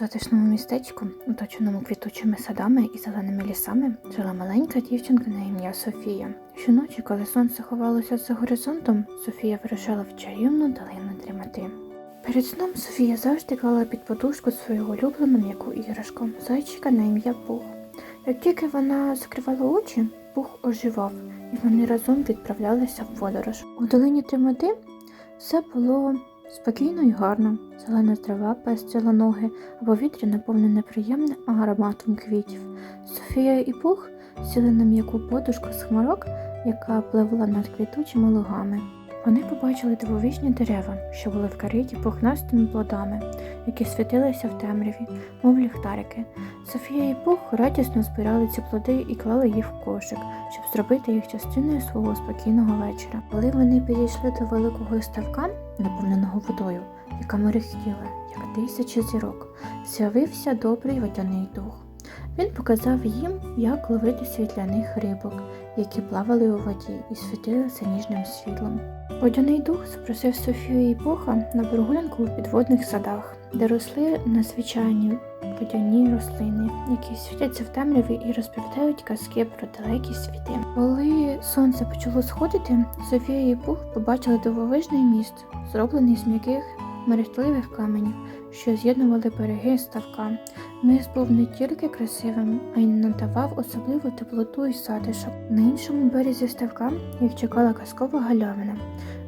Затишному містечку, оточеному квітучими садами і зеленими лісами, жила маленька дівчинка на ім'я Софія. Щоночі, коли сонце ховалося за горизонтом, Софія вирушала в чарівну долину дрімоти. Перед сном Софія завжди клала під подушку свою улюблену м'яку іграшку зайчика на ім'я Пух. Як тільки вона закривала очі, Пух оживав, і вони разом відправлялися в подорож. У долині Дрімоти все було спокійно і гарно. Зелена трава пестила ноги, а повітря наповнене приємним ароматом квітів. Софія і Пух сіли на м'яку подушку з хмарок, яка пливла над квітучими лугами. Вони побачили дивовижні дерева, що були вкриті пухнастими плодами, які світилися в темряві, мов ліхтарики. Софія і Пух радісно збирали ці плоди і клали їх в кошик, щоб зробити їх частиною свого спокійного вечора. Коли вони підійшли до великого ставка, наповненого водою, яка мерехтіла, як тисячі зірок, з'явився добрий водяний дух. Він показав їм, як ловити світляних рибок, які плавали у воді і світилися ніжним світлом. Водяний дух запросив Софію і Пуха на прогулянку у підводних садах, де росли надзвичайні водяні рослини, які світяться в темряві і розповідають казки про далекі світи. Коли сонце почало сходити, Софія і Пух побачили дивовижний міст, зроблений з м'яких мерехтливих каменів, що з'єднували береги ставка. Міст був не тільки красивим, а й надавав особливу теплоту і затишок. На іншому березі ставка їх чекала казкова галявина,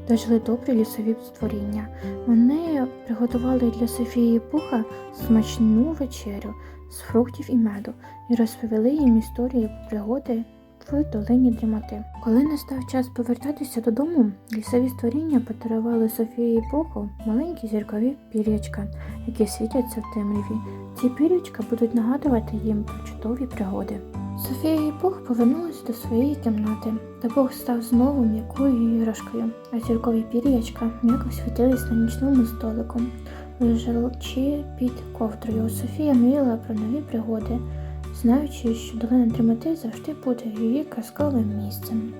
де жили добрі лісові створіння. Вони приготували для Софії Пуха смачну вечерю з фруктів і меду і розповіли їм історії пригоди в долині дрімоти. Коли настав час повертатися додому, лісові створіння подарували Софії Пуху маленькі зіркові пір'ячка, які світяться в темряві. Ці пір'ячка будуть нагадувати їм про чудові пригоди. Софія і Пух повернулись до своєї кімнати, та Бог став знову м'якою іграшкою, а зіркові пір'ячка м'яко світились на нічному столику. Лежачи під ковдрою, Софія мріяла про нові пригоди, знаючи, що долина Дремоти завжди буде її казковим місцем.